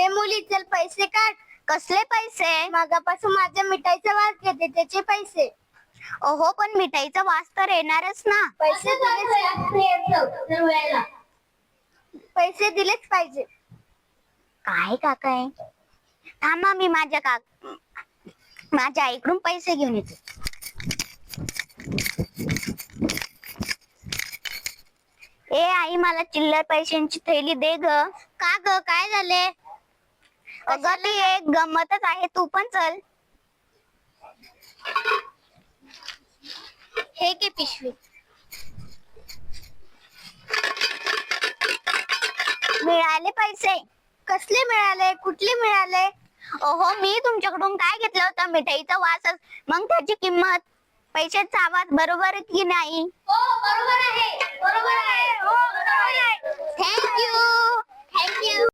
चल पैसे काढ. कसले पैसे? मागापासून माझ्या मिठाईचा वास घेते त्याचे पैसे. ओहो पण मिठाईचा वास तर येणारच ना. पैसे दिलेच पैसे दिलेच पाहिजे. काय काका आहे थांबा मी माझ्या का माझ्या आईकडून पैसे घेऊन येते. ए आई मला चिल्लर पैशांची थैली दे ग. का ग? काय झाले अगं ती एक गमतच आहे. तू पण चल. हे की पिशवी. मिळाले पैसे. कसले मिळाले? कुठले मिळाले? ओहो मी तुमच्याकडून काय घेतलं होतं? मिठाईचा वासच. मग त्याची किंमत? पैशाचा आवाज बरोबर की नाही? हो बरोबर आहे. बरोबर आहे.